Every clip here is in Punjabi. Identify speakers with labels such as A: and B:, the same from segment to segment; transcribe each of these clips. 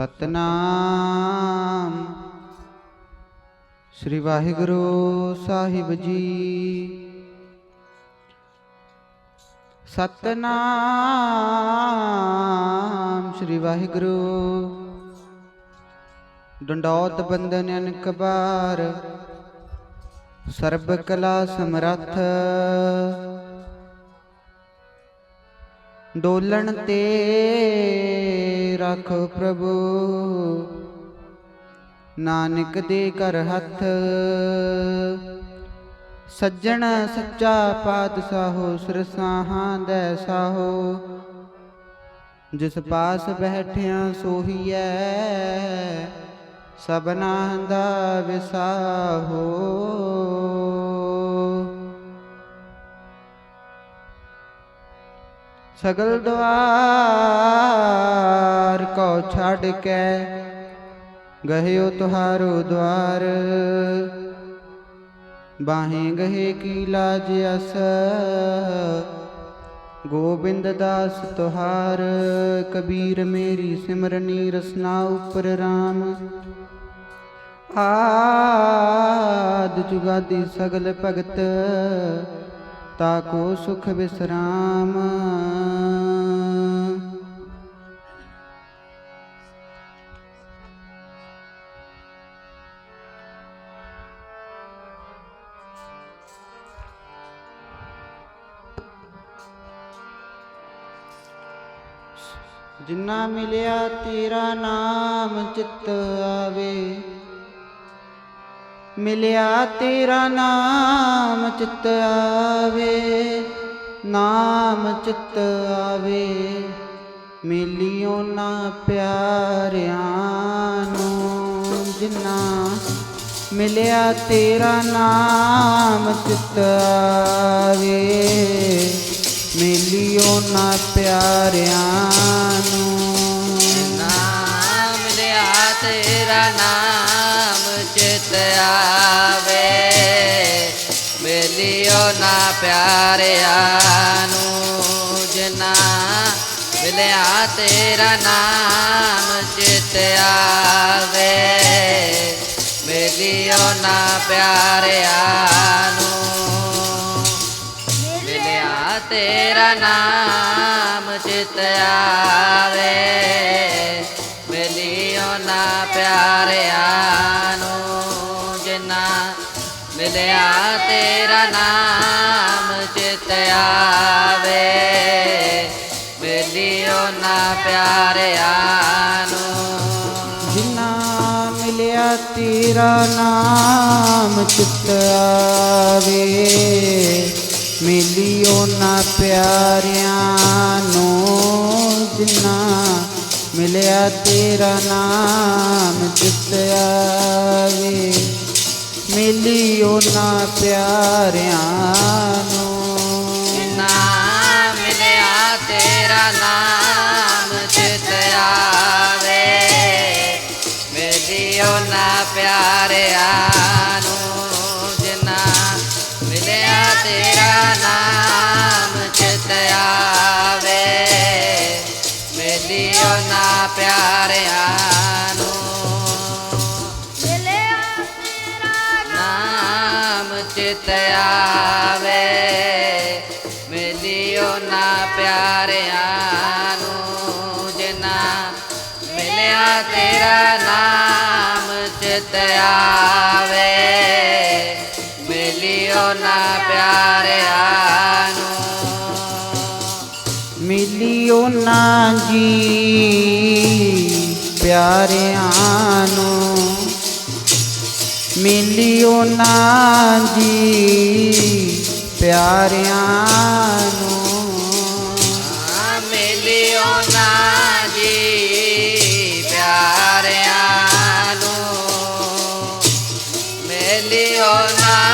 A: ਸਤਨਾਮ। ਸ੍ਰੀ ਵਾਹਿਗੁਰੂ ਸਾਹਿਬ ਜੀ। ਸਤਨਾਮ ਸ੍ਰੀ ਵਾਹਿਗੁਰੂ। ਡੰਡੌਤ ਬੰਦਨ ਅਨਕ ਬਾਰ ਸਰਬ ਕਲਾ ਸਮਰੱਥ। ਡੋਲਣ ਤੇ ਰੱਖ ਪ੍ਰਭੂ। ਨਾਨਕ ਦੇ ਕਰ ਹੱਥ। ਸੱਜਣ ਸੱਚਾ ਪਾਤਸ਼ਾਹੋ, ਸਰਸਾਹਾਂ ਦੈ ਸਾਹੋ। ਜਿਸ ਪਾਸ ਬੈਠਿਆ ਸੋਹੀਐ ਸਬਨਾ ਦਾ ਵਿਸਾਹੋ। ਸਗਲ ਦਵਾਰ ਕੋ ਛੱਡ ਕੇ ਗਹਿਓ ਤੁਹਾਰੋ ਦਵਾਰ। ਬਾਹੇ ਗਹੇ ਕੀ ਲਾਜ ਅਸ, ਗੋਬਿੰਦ ਦਾਸ ਤੁਹਾਰ। ਕਬੀਰ ਮੇਰੀ ਸਿਮਰਨੀ ਰਸਨਾ ਉਪਰ RAM ਆਦ ਜੁਗਾਦੀ ਸਗਲ ਭਗਤ ਤਾਕੋ ਸੁਖ ਵਿਸਰਾਮ ਜਿੰਨਾ ਮਿਲਿਆ ਤੇਰਾ ਨਾਮ ਚਿੱਤ ਆਵੇ। ਮਿਲਿਆ ਤੇਰਾ ਨਾਮ ਚਿੱਤ ਆਵੇ, ਨਾਮ ਚਿੱਤ ਆਵੇ। ਮਿਲਿਓ ਨਾ ਪਿਆਰਿਆਂ ਨੂੰ ਜਿੰਨਾ ਮਿਲਿਆ ਤੇਰਾ ਨਾਮ ਚਿੱਤ ਆਵੇ ਮਿਲਿਓ ਨਾ ਪਿਆਰਿਆਂ ਨੂੰ,
B: ਜਿਨਾ ਮਿਲਿਆ ਤੇਰਾ ਨਾਮ ਚਿਤ ਆਵੇ। ਮਿਲਿਓ ਨਾ ਪਿਆਰਿਆਂ ਨੂੰ, ਮਿਲਿਆ ਤੇਰਾ ਨਾਮ ਚਿਤ ਆਵੇ। ਮਿਲਿਓ ਨਾ ਪਿਆਰਿਆਂ ਨੂੰ, ਜਿਨਾ ਮਿਲਿਆ ਤੇਰਾ
A: ਤੇਰਾ ਨਾਮ ਚਿੱਤ ਆਵੇ। ਮਿਲਿਓ ਨਾ ਪਿਆਰਿਆਂ ਨੂੰ ਜਿਨਾ ਮਿਲਿਆ ਤੇਰਾ ਨਾਮ ਚਿੱਤ ਆਵੇ। ਮਿਲਿਓ ਨਾ ਪਿਆਰਿਆਂ ਨੂੰ
B: ਪਿਆਰਿਆਂ ਨੂੰ ਨਾਮ ਚਿਤ ਆਵੇ ਮਿਲਿਓ ਨਾ ਪਿਆਰਿਆਂ ਨੂੰ ਜਿਨਾ ਮਿਲਿਆ ਤੇਰਾ ਨਾਮ ਚਿਤ ਆਵੇ ਮਿਲਿਓ ਨਾ ਪਿਆਰਿਆਂ ਨੂੰ
A: ਮਿਲਿਓ ਨਾ ਜੀ। ਪਿਆਰਿਆਂ ਨੂੰ ਮਿਲਿਓ ਨਾ ਜੀ, ਪਿਆਰਿਆਂ ਨੂੰ।
B: ਆ ਮਿਲਿਓ ਨਾ ਜੀ, ਪਿਆਰਿਆਂ ਨੂੰ। ਮਿਲਿਓ ਨਾ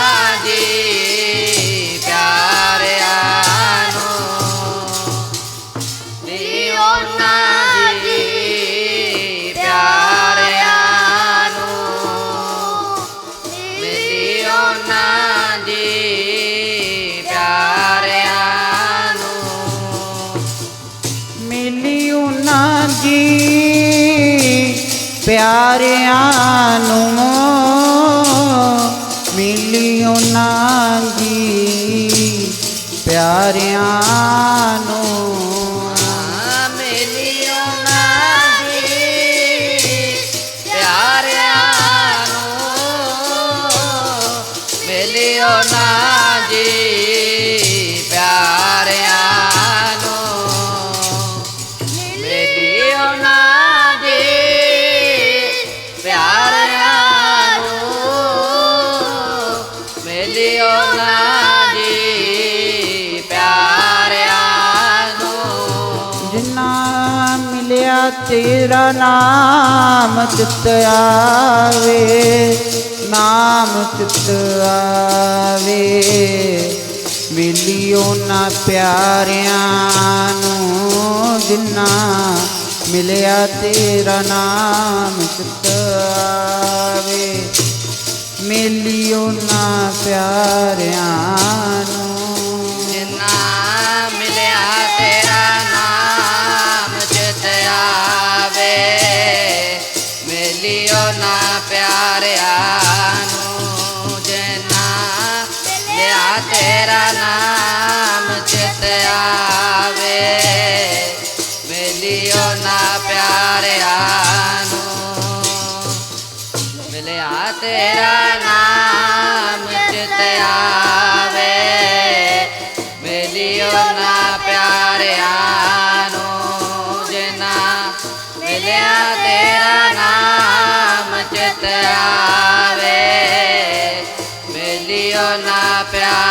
B: ਨੂੰ ਮਿਲਿਓ ਨਾ ਜੀ ਪਿਆਰਿਆਂ ਨੂੰ ਮਿਲਿਓ ਨਾ ਜੀ ਤੇਰਾ ਨਾਮ
A: ਚਿਤ ਆਵੇ, ਨਾਮ
C: ਚਿਤ ਆਵੇ। ਮਿਲਿਓ ਨਾ ਪਿਆਰਿਆਂ ਨੂੰ
A: ਜਿੰਨਾ ਮਿਲਿਆ ਤੇਰਾ ਨਾਮ ਚਿਤ ਆਵੇ। ਮਿਲਿਓ ਨਾ ਪਿਆਰਿਆਂ ਮਿਲਿਓ ਨਾ ਪਿਆਰਿਆ ਨੂੰ,
C: ਜਨਾ ਲਿਆ ਤੇਰਾ ਨਾਮ ਚਿਤ ਆਵੇ। ਮਿਲਿਓ ਨਾ ਪਿਆਰਿਆ ਨੂੰ, ਮਿਲਿਆ ਤੇਰਾ ਨਾਮ ਚਿਤ ਆਵੇ। ਮਿਲਿਓ ਨਾ ਪਿਆਰਿਆ ਨੂੰ,
A: ਜਨਾ ਮਿਲਿਆ प्यार